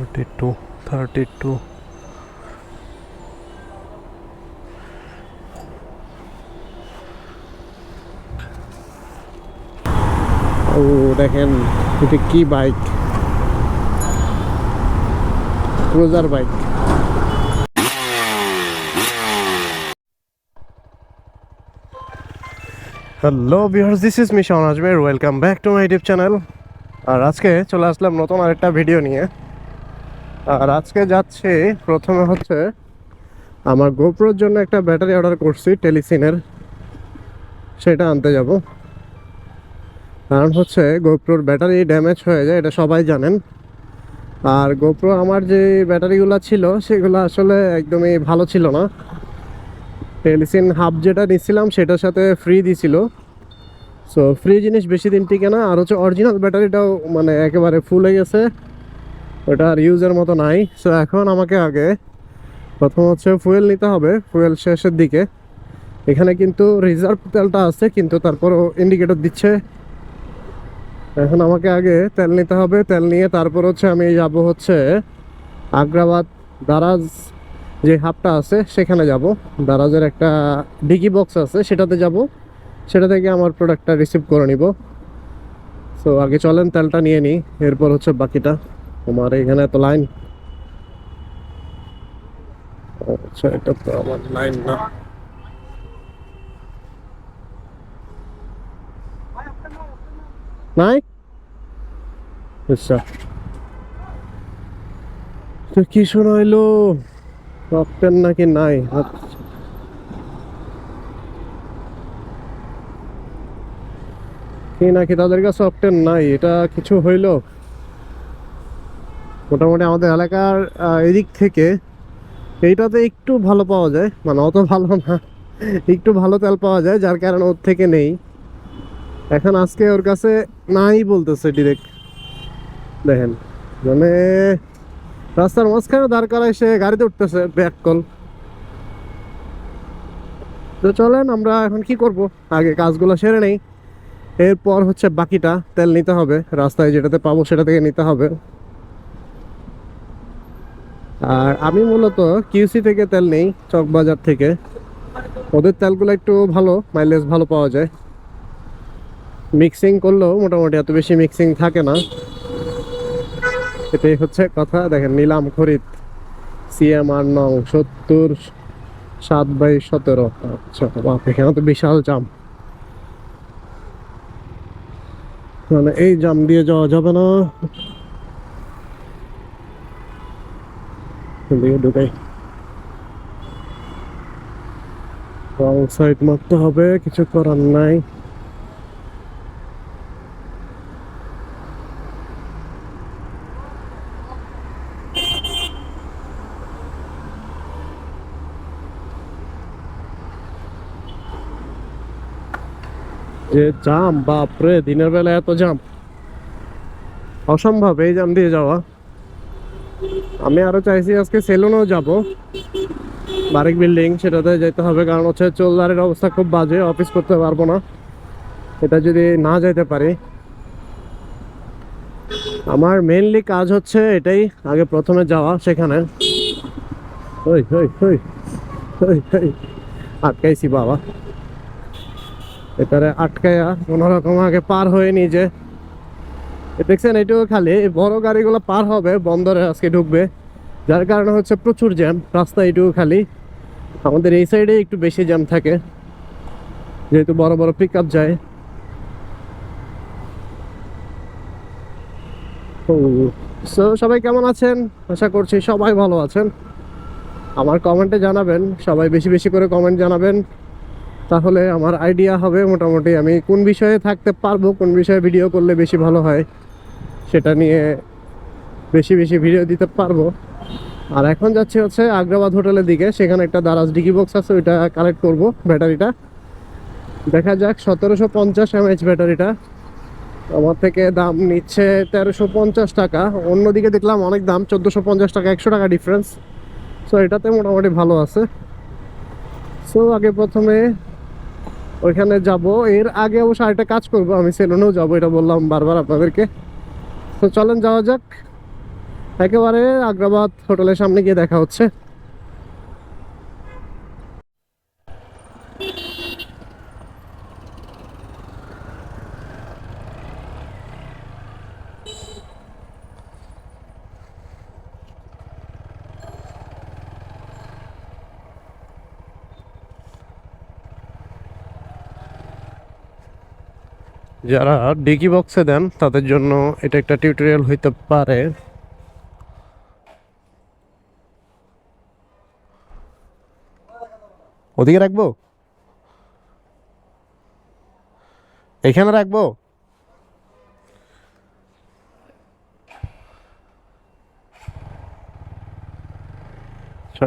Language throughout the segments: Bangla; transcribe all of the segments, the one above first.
থার্টি টু থার্টি টু ও দেখেন এটা কি bike? Cruiser bike. Hello viewers this is Mission Ajmer welcome back to my YouTube channel আর আজকে চলে আসলাম নতুন আরেকটা ভিডিও নিয়ে। আর আজকে যাচ্ছি, প্রথমে হচ্ছে আমার গোপ্রোর জন্য একটা ব্যাটারি অর্ডার করছি, টেলিসিনের। সেটা আনতে যাব। কারণ হচ্ছে গোপ্রোর ব্যাটারি ড্যামেজ হয়ে যায়, এটা সবাই জানেন। আর গোপ্রো, আমার যে ব্যাটারিগুলো ছিল, সেগুলো আসলে একদমই ভালো ছিল না। টেলিসিন হাফ যেটা নিচ্ছিলাম, সেটার সাথে ফ্রি দিছিল। সো ফ্রি জিনিস বেশি দিন টিকে না, আর হচ্ছে অরিজিনাল ব্যাটারিটাও মানে একেবারে ফুল গেছে। ওটা আর ইউজের মতো নাই। সো এখন আমাকে আগে প্রথম হচ্ছে ফুয়েল নিতে হবে ফুয়েল শেষের দিকে। এখানে কিন্তু রিজার্ভ তেলটা আছে, কিন্তু তারপরও ইন্ডিকেটর দিচ্ছে। এখন আমাকে আগে তেল নিতে হবে, তেল নিয়ে তারপর হচ্ছে আমি যাব হচ্ছে আগ্রাবাদ দারাজ যে হাবটা আছে, সেখানে যাব। দারাজের একটা ডিগি বক্স আছে, সেটাতে যাব। সেটা থেকে আমার প্রোডাক্টটা রিসিভ করে নিব। সো আগে চলেন, তেলটা নিয়ে নিই, এরপর হচ্ছে বাকিটা। তোমার এখানে তো লাইন। আচ্ছা এটা তো আমার লাইন না। নাই? আচ্ছা। তো কি শোনা রক্তের নাকি নাই? কি নাকি তাদের কাছে অপটেন নাই? এটা কিছু হইল? মোটামুটি আমাদের এলাকার এদিক থেকে এইটাতে একটু ভালো পাওয়া যায়। মানে অত ভালো না, একটু ভালো তেল পাওয়া যায়, যার কারণে ওর থেকে নেই। এখন আজকে ওর কাছে নাই বলতেছে ডিরেক্ট দেখেন মানে রাস্তার মাঝখানে দাঁড় করায় সে গাড়িতে উঠতেছে, ব্যাক কল। তো চলেন আমরা এখন কি করব? আগে কাজগুলো সেরে নেই। এরপর হচ্ছে বাকিটা তেল নিতে হবে, রাস্তায় যেটাতে পাবো সেটা থেকে নিতে হবে। আর আমি মূলত কিউসি থেকে তেল নেই চকবাজার থেকে। ওদের তেলগুলো একটু ভালো মাইলেজ ভালো পাওয়া যায়। মিক্সিং করলেও মোটামুটি এত বেশি মিক্সিং থাকে না। এটাই হচ্ছে কথা। দেখেন, নিলাম খরিদ। সিএম আর নং সত্তর, সাত বাই সতেরো। আচ্ছা এখানে তো বিশাল জাম। মানে এই জাম দিয়ে যাওয়া যাবে না। এদিকে ঢুকাই। রং সাইড মারতে হবে, কিছু করার নাই। যে জাম, বাপরে, দিনের বেলা এত জাম। অসম্ভব, এই জাম দিয়ে যাওয়া। আমি আরও চাইছি আজকে সেলুনেও যাব। বারিক বিল্ডিং, সেটাতে যেতে হবে, কারণ হচ্ছে চোলদারের অবস্থা খুব বাজে, অফিস করতে পারব না। এটা যদি না যেতে পারি। আমার মেইনলি কাজ হচ্ছে এটাই, আগে প্রথমে যাওয়া সেখানে। ওই, আটকাইছি বাবা। এটারে আটকায়া কোনো রকম আগে পার হয়ে নিজে দেখছেন, এটাও খালি। বড় গাড়িগুলো পার হবে, বন্দরে আজকে ঢুকবে। যার কারণে হচ্ছে প্রচুর জ্যাম, রাস্তা এটুকু খালি। আমাদের এই সাইডে একটু বেশি জ্যাম থাকে, যেহেতু বড় বড় পিক আপ যায় সো সবাই কেমন আছেন? আশা করছি সবাই ভালো আছেন। আমার কমেন্টে জানাবেন, সবাই বেশি বেশি করে কমেন্ট জানাবেন। তাহলে আমার আইডিয়া হবে মোটামুটি আমি কোন বিষয়ে থাকতে পারব, কোন বিষয়ে ভিডিও করলে বেশি ভালো হয় সেটা নিয়ে বেশি বেশি ভিডিও দিতে পারব। আর এখন যাচ্ছে হচ্ছে আগ্রাবাদ হোটেলের দিকে, সেখানে একটা দারাজ ডিগি বক্স আছে, ওইটা কালেক্ট করব ব্যাটারিটা। দেখা যাক, সতেরোশো পঞ্চাশ এমএইচ ব্যাটারিটা। আমার থেকে দাম নিচ্ছে তেরোশো পঞ্চাশ টাকা। অন্যদিকে দেখলাম অনেক দাম, চোদ্দোশো পঞ্চাশ টাকা, একশো টাকা ডিফারেন্স সো এটাতে মোটামুটি ভালো আছে। সো আগে প্রথমে ওইখানে যাব। এর আগে অবশ্য আরেকটা কাজ করব, আমি সেলুনেও যাব, এটা বললাম বারবার আপনাদেরকে। তো চলেন যাওয়া যাক। একেবারে আগ্রাবাদ হোটেলের সামনে গিয়ে দেখা হচ্ছে। যারা ডিকি বক্সে দেন, তাদের জন্য এটা একটা টিউটোরিয়াল হইতে পারে। ওদিকে রাখব? এখানে রাখব? আচ্ছা।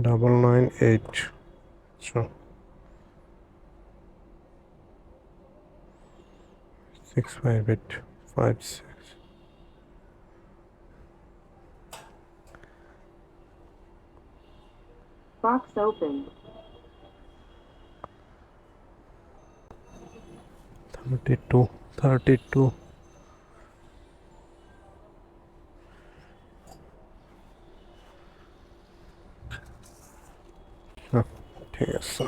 double nine eight so six five eight five six. Box open. thirty two thirty two ঠিক আছে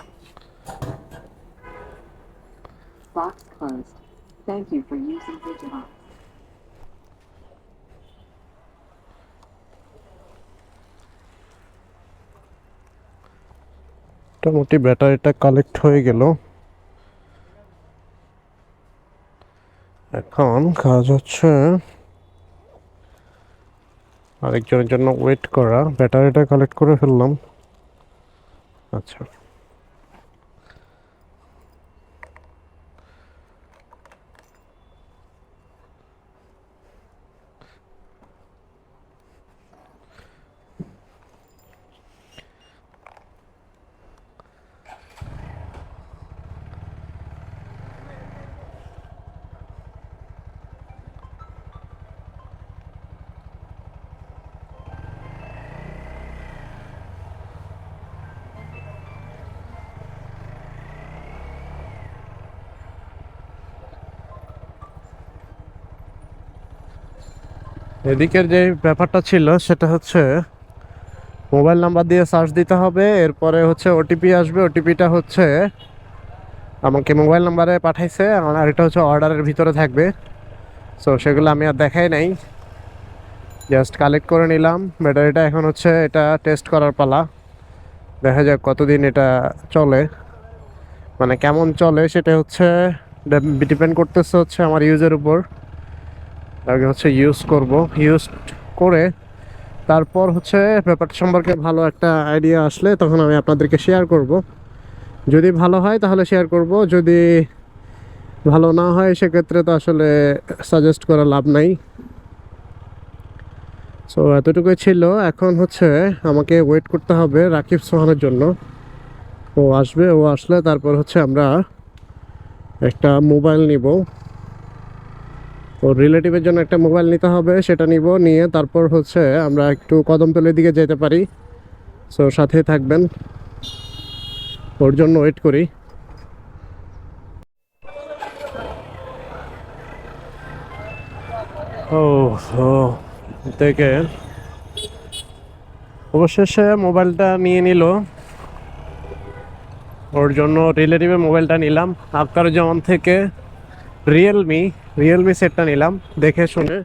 Box closed. Thank you for using Digibox. মোটামুটি ব্যাটারিটা কালেক্ট হয়ে গেল। এখন কাজ হচ্ছে আরেকজনের জন্য ওয়েট করা। ব্যাটারিটা কালেক্ট করে ফেললাম। আচ্ছা। এদিকের যে ব্যাপারটা ছিল, সেটা হচ্ছে মোবাইল নাম্বার দিয়ে সার্চ দিতে হবে, এরপরে হচ্ছে ওটিপি আসবে। ওটিপিটা হচ্ছে আমাকে মোবাইল নাম্বারে পাঠাইছে, আর এটা হচ্ছে অর্ডারের ভিতরে থাকবে। সো সেগুলো আমি আর দেখাই নাই। জাস্ট কালেক্ট করে নিলাম। ব্যাটারিটা এখন হচ্ছে এটা টেস্ট করার পালা। দেখা যাক কতদিন এটা চলে। মানে কেমন চলে, সেটা হচ্ছে ডিপেন্ড করতেছে হচ্ছে আমার ইউজের উপর। আগে হচ্ছে ইউজ করব। ইউজ করে তারপর হচ্ছে ব্যাপারটা সম্পর্কে ভালো একটা আইডিয়া আসলে তখন আমি আপনাদেরকে শেয়ার করব। যদি ভালো হয় তাহলে শেয়ার করব, যদি ভালো না হয় সেক্ষেত্রে তো আসলে সাজেস্ট করা লাভ নাই। সো এতটুকুই ছিল। এখন হচ্ছে আমাকে ওয়েট করতে হবে রাকিব সোহানের জন্য। ও আসবে, ও আসলে তারপর হচ্ছে আমরা একটা মোবাইল নিব। ওর রিলেটিভের জন্য একটা মোবাইল নিতে হবে, সেটা নিব, নিয়ে তারপর হচ্ছে আমরা একটু কদমতলের দিকে যেতে পারি। সো সাথে থাকবেন। ওর জন্য ওয়েট করি। ও থেকে অবশেষে মোবাইলটা নিয়ে নিল। ওর জন্য রিলেটিভের মোবাইলটা নিলাম। আক্তারুজ্জামান থেকে রিয়েলমি রিয়েলমি সেটটা নিলাম, দেখে শুনে।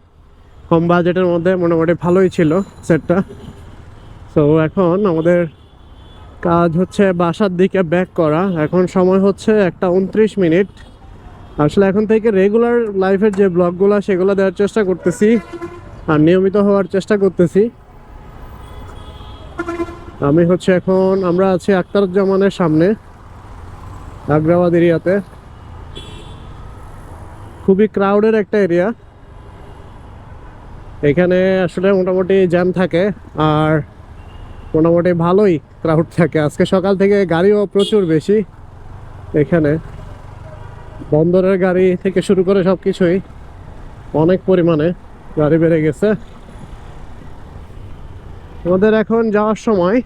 কম বাজেটের মধ্যে মোটামুটি ভালোই ছিল সেটটা তো এখন আমাদের কাজ হচ্ছে বাসার দিকে ব্যাক করা। এখন সময় হচ্ছে একটা উনত্রিশ মিনিট। আসলে এখন থেকে রেগুলার লাইফের যে ব্লগগুলো সেগুলো দেওয়ার চেষ্টা করতেছি আর নিয়মিত হওয়ার চেষ্টা করতেছি। আমি হচ্ছে এখন, আমরা আছি আক্তারুজ্জামানের সামনে, আগ্রাবাদ এরিয়াতে। খুবই ক্রাউডের একটা এরিয়া এখানে আসলে মোটামুটি জ্যাম থাকে আর মোটামুটি ভালোই ক্রাউড থাকে। আজকে সকাল থেকে গাড়িও প্রচুর বেশি এখানে। বন্দরের গাড়ি থেকে শুরু করে সব কিছুই অনেক পরিমাণে গাড়ি বেড়ে গেছে। আমাদের এখন যাওয়ার সময়।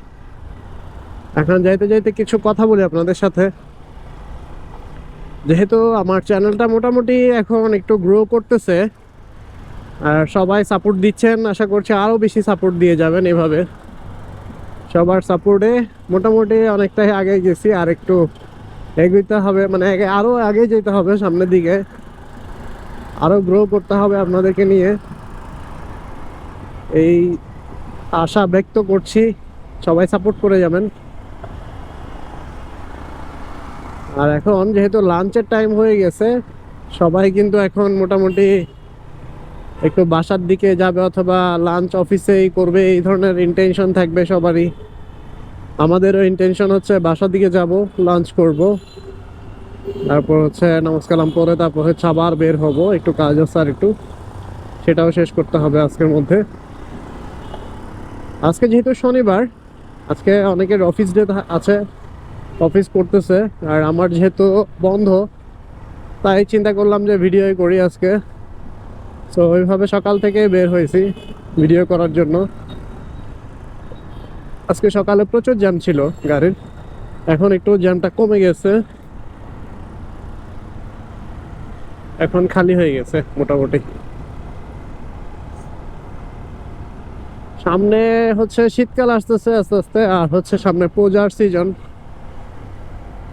এখন যাইতে যাইতে কিছু কথা বলি আপনাদের সাথে। যেহেতু আমার চ্যানেলটা মোটামুটি এখন একটু গ্রো করতেছে, আর সবাই সাপোর্ট দিচ্ছেন, আশা করছি আরও বেশি সাপোর্ট দিয়ে যাবেন এভাবে। সবার সাপোর্টে মোটামুটি অনেকটাই আগে গেছি, আর একটু এগোতে হবে মানে আরও আগে যেতে হবে সামনের দিকে। আরও গ্রো করতে হবে আপনাদেরকে নিয়ে। এই আশা ব্যক্ত করছি, সবাই সাপোর্ট করে যাবেন। আর এখন যেহেতু লাঞ্চের টাইম হয়ে গেছে, সবাই কিন্তু এখন মোটামুটি একটু বাসার দিকে যাবে অথবা লাঞ্চ অফিসেই করবে, এই ধরনের ইন্টেনশন থাকবে সবারই। আমাদেরও ইন্টেনশন হচ্ছে বাসার দিকে যাব, লাঞ্চ করব। তারপর হচ্ছে নামাজ কালাম পরে তারপর হচ্ছে আবার বের হব, একটু কাজ আছে আর একটু। সেটাও শেষ করতে হবে আজকের মধ্যে। আজকে যেহেতু শনিবার, আজকে অনেকের অফিস ডে আছে। অফিস করতেছে, আর আমার যেহেতু বন্ধ, তাই চিন্তা করলাম যে ভিডিও করি আজকে। তো ওইভাবে সকাল থেকে বের হয়েছি ভিডিও করার জন্য। আজকে সকালে প্রচুর জ্যাম ছিল গাড়ির। এখন একটু জ্যামটা কমে গেছে। এখন খালি হয়ে গেছে মোটামুটি। সামনে হচ্ছে শীতকাল আসতেছে আস্তে আস্তে, আর হচ্ছে সামনে পূজার সিজন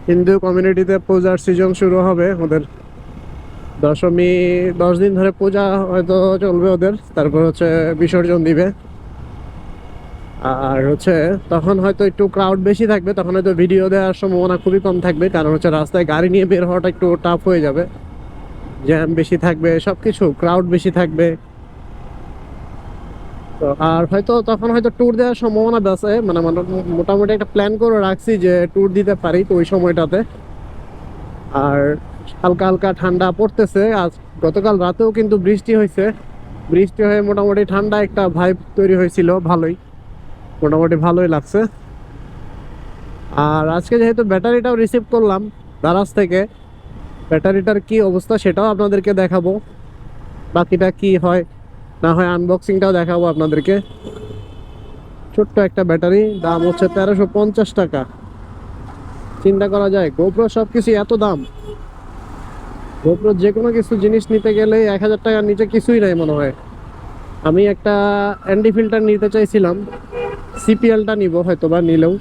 হিন্দু কমিউনিটিতে পূজার সিজন শুরু হবে ওদের দশমী, দশ দিন ধরে পূজা হয়তো চলবে ওদের, তারপর হচ্ছে বিসর্জন দিবে। আর হচ্ছে তখন হয়তো একটু ক্রাউড বেশি থাকবে, তখন হয়তো ভিডিও দেওয়ার সম্ভাবনা খুবই কম থাকবে, কারণ হচ্ছে রাস্তায় গাড়ি নিয়ে বের হওয়াটা একটু টাফ হয়ে যাবে। জ্যাম বেশি থাকবে সব কিছু ক্রাউড বেশি থাকবে। তো আর হয়তো তখন হয়তো ট্যুর দেওয়ার সম্ভাবনা আছে। মানে মোটা- মোটামুটি একটা প্ল্যান করে রাখছি যে ট্যুর দিতে পারি তো ওই সময়টাতে। আর হালকা হালকা ঠান্ডা পড়তেছে। আজ গতকাল রাতেও কিন্তু বৃষ্টি হয়েছে। বৃষ্টি হয়ে মোটামুটি ঠান্ডা একটা ভাইব তৈরি হয়েছিল, ভালোই। মোটামুটি ভালোই লাগছে। আর আজকে যেহেতু ব্যাটারিটাও রিসিভ করলাম দারাজ থেকে, ব্যাটারিটার কি অবস্থা সেটাও আপনাদেরকে দেখাবো। বাকিটা কি হয় না হয় আনবক্সিংটাও দেখাবো আপনাদেরকে। ছোট্ট একটা ব্যাটারি, দাম হচ্ছে তেরোশো পঞ্চাশ টাকা। চিন্তা করা যায় গোপ্রো সব কিছু এত দাম। গোপ্রো যে কোনো কিছু জিনিস নিতে গেলে এক হাজার টাকার নিচে কিছুই নাই মনে হয়। আমি একটা অ্যান্ডি ফিল্টার নিতে চাইছিলাম। সিপিএলটা নিব হয়তো বা নিলেও।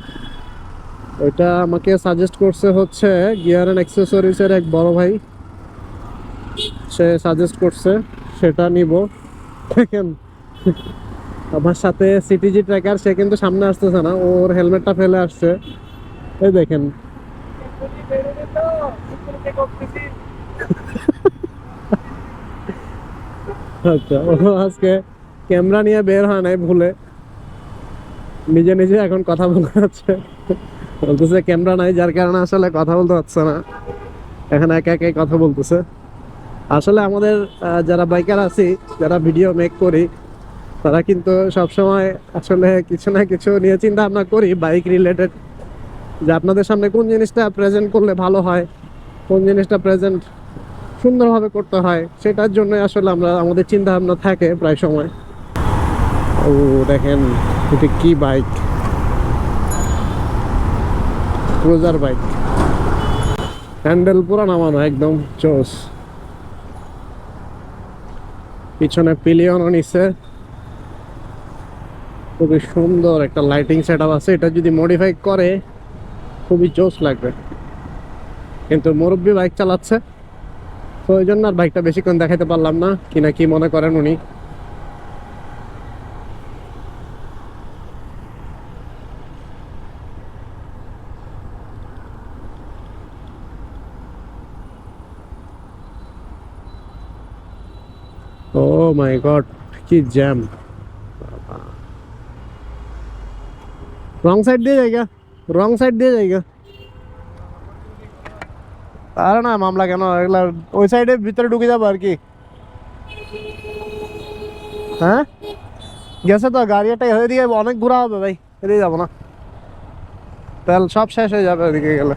ওইটা আমাকে সাজেস্ট করছে হচ্ছে গিয়ার অ্যান্ড অ্যাক্সেসরিজের এক বড় ভাই। সে সাজেস্ট করছে, সেটা নিব। দেখেন। আমার সাথে সিটিজি ট্র্যাকার সে কিন্তু সামনে আসতেছে না, ওর হেলমেটটা ফেলে আসছে। এই দেখেন। আচ্ছা ও আজকে ক্যামেরা নিয়ে বের হয় নাই ভুলে। নিজে নিজে এখন কথা বলতে হচ্ছে। বলতেছে ক্যামেরা নাই, যার কারণে আসলে কথা বলতে হচ্ছে না। এখন একা একাই কথা বলতেছে। আসলে আমাদের যারা বাইকার আছি, যারা ভিডিও মেক করি, তারা কিন্তু সবসময় আসলে কিছু না কিছু নিয়ে চিন্তা ভাবনা করি বাইক রিলেটেড যে আপনাদের সামনে কোন জিনিসটা প্রেজেন্ট করলে ভালো হয়, কোন জিনিসটা প্রেজেন্ট সুন্দরভাবে করতে হয়, সেটার জন্য আসলে আমরা, আমাদের চিন্তা ভাবনা থাকে প্রায় সময়। ও, দেখেন, এটি কি বাইক ক্রুজার বাইক হ্যান্ডেল পুরো নামানো, একদম চোস। পিছনে পিলিয়নও নিচ্ছে খুবই সুন্দর একটা লাইটিং সেট আছে। এটা যদি মডিফাই করে, খুবই জোস লাগবে। কিন্তু মুরব্বী বাইক চালাচ্ছে। তো ওই জন্য আর বাইকটা বেশিক্ষণ দেখাতে পারলাম না। কিনা কি মনে করেন উনি। মাই গড কি জ্যাম রং সাইড দিয়ে যাইগা রং সাইড দিয়ে যাইগা। আরে না, মামলা কেন? এগুলা ওই সাইডে ভিতরে ঢুকে যাব আর কি। হ্যাঁ? গেছে তো, গাড়ি একটা হয়ে দিয়ে অনেক ঘোরা হবে ভাই, এদিকে যাব না। তেল সব শেষ হয়ে যাবে ওদিকে গেলে।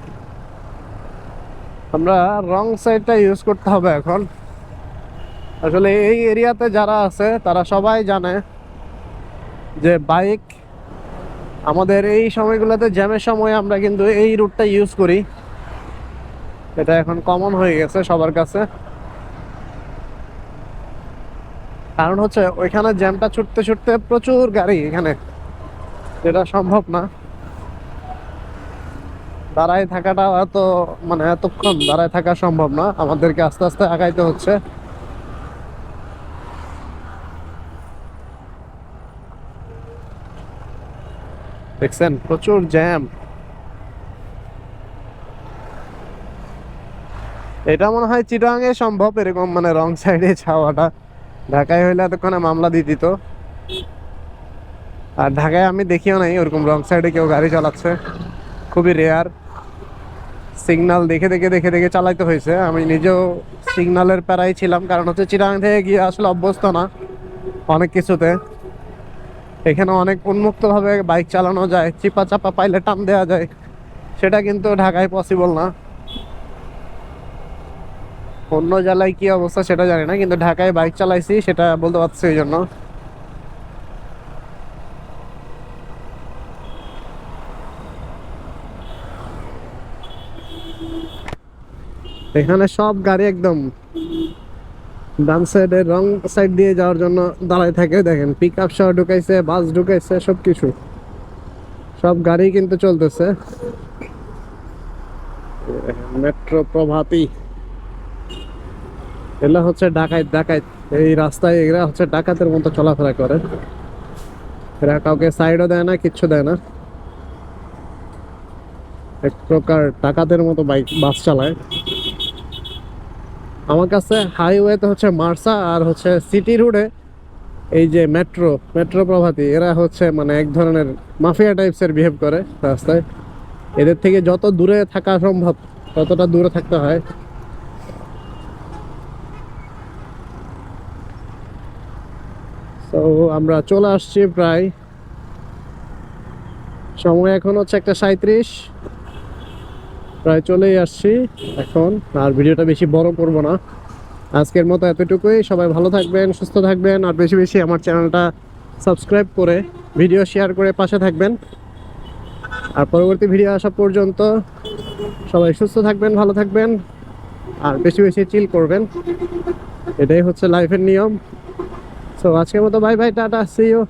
আমরা রং সাইডটা ইউজ করতে হবে এখন। আসলে এই এরিয়াতে যারা আছে, তারা সবাই জানে যে বাইক আমাদের এই সময়গুলোতে জ্যামের সময় আমরা কিন্তু এই রুটটা ইউজ করি। এটা এখন কমন হয়ে গেছে সবার কাছে। কারণ হচ্ছে ওইখানে জ্যামটা ছুটতে ছুটতে প্রচুর গাড়ি এখানে, যেটা সম্ভব না। দাঁড়ায় থাকাটা এত মানে এতক্ষণ দাঁড়ায় থাকা সম্ভব না। আমাদেরকে আস্তে আস্তে আগাইতে হচ্ছে। দেখছেন? প্রচুর জ্যাম এটা মনে হয় চিটাঙে সম্ভব, এরকম মানে রং সাইডে ছাওয়াটা ঢাকায় হইলে এতক্ষণে মামলা দিয়ে দিত। আর ঢাকায় আমি দেখিও নাই, ওরকম রং সাইডে কেউ গাড়ি চালাচ্ছে। খুবই রেয়ার সিগনাল দেখে দেখে দেখে দেখে চালাইতে হয়েছে। আমি নিজেও সিগন্যালের প্যারাই ছিলাম, কারণ হচ্ছে চিটাং থেকে গিয়ে আসলে অভ্যস্ত না অনেক কিছুতে। এখানে অনেক উন্মুক্তভাবে বাইক চালানো যায় চিপা চাপা পাইলে টান দেওয়া যায়। সেটা কিন্তু ঢাকায় পসিবল না। অন্য জেলায় কি অবস্থা সেটা জানি না, কিন্তু ঢাকায় বাইক চালাইছি, সেটা বলতে পারছি এই জন্য। এখানে সব গাড়ি একদম ডান সাইডের রং সাইড দিয়ে যাওয়ার জন্য দাঁড়ায় থাকে। দেখেন পিক আপ সহ ঢুকাইছে বাস ঢুকাইছে সব কিছু সব গাড়ি কিন্তু চলতেছে। মেট্রো প্রভাতী। এগুলা হচ্ছে ডাকাইত ডাকাত এই রাস্তায় এরা হচ্ছে ডাকাতের মতো চলাফেরা করে। এরা কাউকে সাইডও দেয় না, কিচ্ছু দেয় না। এক প্রকার ডাকাতের মতো বাইক বাস চালায়। আমার কাছে হাইওয়েতে হচ্ছে মার্সা আর হচ্ছে সিটি রোডে এই যে মেট্রো মেট্রো প্রভাতী, এরা হচ্ছে মানে এক ধরনের মাফিয়া টাইপসের বিহেভ করে রাস্তায়। এদের থেকে যত দূরে থাকা সম্ভব, ততটা দূরে থাকতে হয়। তো আমরা চলে আসছি প্রায় সময় এখন হচ্ছে একটা সাঁত্রিশ প্রায় চলেই আসছি এখন। আর ভিডিওটা বেশি বড় করব না। আজকের মতো এতটুকুই। সবাই ভালো থাকবেন, সুস্থ থাকবেন, আর বেশি বেশি আমার চ্যানেলটা সাবস্ক্রাইব করে ভিডিও শেয়ার করে পাশে থাকবেন। আর পরবর্তী ভিডিও আসা পর্যন্ত সবাই সুস্থ থাকবেন, ভালো থাকবেন, আর বেশি বেশি চিল করবেন। এটাই হচ্ছে লাইফের নিয়ম। সো আজকের মতো bye bye tata see you